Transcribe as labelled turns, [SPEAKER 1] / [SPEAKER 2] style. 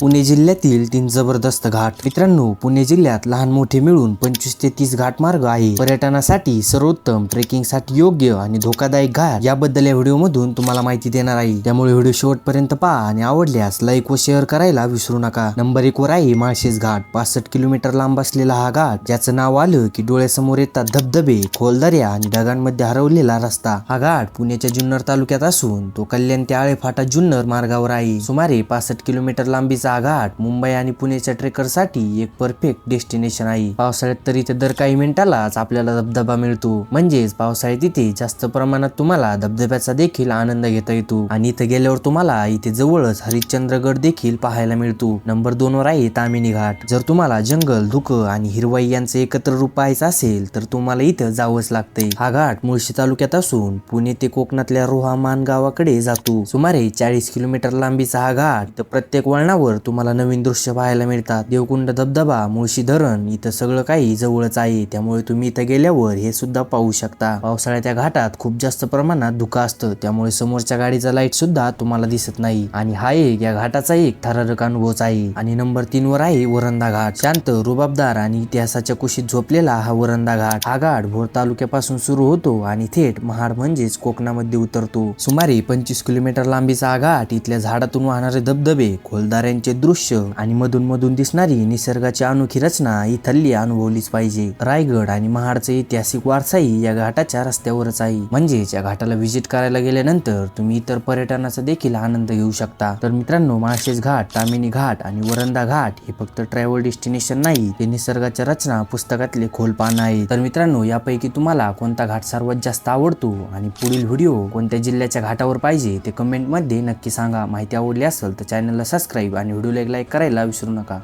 [SPEAKER 1] पुणे जिल्ह्यातील तीन जबरदस्त घाट. मित्रांनो पुणे जिल्ह्यात लहान मोठे मिळून पंचवीस ते तीस घाट मार्ग आहे. पर्यटनासाठी सर्वोत्तम ट्रेकिंगसाठी योग्य आणि धोकादायक घाट याबद्दल या व्हिडिओ मधून तुम्हाला माहिती देणार आहे. त्यामुळे व्हिडिओ शेवटपर्यंत पहा आणि आवडल्यास लाईक व शेअर करायला विसरू नका. नंबर एक वर आहे माळशेज घाट. पासष्ट किलोमीटर लांब असलेला हा घाट ज्याचं नाव आलं की डोळ्यासमोर येतात धबधबे खोल दर्या आणि ढगांमध्ये हरवलेला रस्ता. हा घाट पुण्याच्या जुन्नर तालुक्यात असून तो कल्याण ते आळे फाटा जुन्नर मार्गावर आहे. सुमारे पासष्ट किलोमीटर लांबीचा घाट मुंबई आणि पुणेच्या ट्रेकरसाठी एक परफेक्ट डेस्टिनेशन आहे. पावसाळ्यात तर इथे दर काही मिनिटालाच आपल्याला धबधबा मिळतो. म्हणजेच पावसाळ्यात इथे जास्त प्रमाणात तुम्हाला धबधब्याचा देखील आनंद घेता येतो. आणि इथे गेल्यावर तुम्हाला इथे जवळच हरिश्चंद्रगड देखील पाहायला मिळतो. नंबर दोन वर आहे तामिनी घाट. जर तुम्हाला जंगल धुकं आणि हिरवाई यांचं एकत्र रूप पाहायचं असेल तर तुम्हाला इथं जावंच लागतंय. हा घाट मुळशी तालुक्यात असून पुणे ते कोकणातल्या रोहामान गावाकडे जातो. सुमारे चाळीस किलोमीटर लांबीचा हा घाट तर प्रत्येक वळणावर तुम्हाला नवीन दृश्य पाहायला मिळतात. देवकुंड धबधबा मुळशी धरण इथं सगळं काही जवळच आहे. त्यामुळे तुम्ही इथं गेल्यावर हे सुद्धा पाहू शकता. पावसाळ्याच्या घाटात खूप जास्त प्रमाणात धुका असतं. त्यामुळे समोरच्या गाडीचा लाइट सुद्धा तुम्हाला दिसत नाही. आणि हा एक या घाटाचा एक थरारक अनुभवच आहे. आणि नंबर तीन वर आहे वरंदा घाट. शांत रुबाबदार आणि इतिहासाच्या कुशीत झोपलेला हा वरंदा घाट. हा घाट भोर तालुक्यापासून सुरू होतो आणि थेट महाड म्हणजेच कोकणामध्ये उतरतो. सुमारे पंचवीस किलोमीटर लांबीचा हा घाट इथल्या झाडातून वाहणारे धबधबे खोलदाऱ्यांचे दृश्य आणि मधून मधून दिसणारी निसर्गाची अनोखी रचना इथली अनुभवलीच पाहिजे. रायगड आणि महाडचा ऐतिहासिक वारसाही या घाटाच्या रस्त्यावरच आहे. म्हणजेच या घाटाला व्हिजिट करायला गेल्यानंतर तुम्ही इतर पर्यटनाचा देखील आनंद घेऊ शकता. तर मित्रांनो माळशेज घाट तामिनी घाट आणि वरंदा घाट हे फक्त ट्रॅव्हल डेस्टिनेशन नाही ते निसर्गाच्या रचना पुस्तकातले खोल पान आहे तर मित्रांनो यापैकी तुम्हाला कोणता घाट सर्वात जास्त आवडतो आणि पुढील व्हिडिओ कोणत्या जिल्ह्याच्या घाटावर पाहिजे ते कमेंटमध्ये नक्की सांगा. माहिती आवडली असेल तर चॅनलला सबस्क्राईब आणि व्हिडिओला एक लाईक करायला विसरू नका.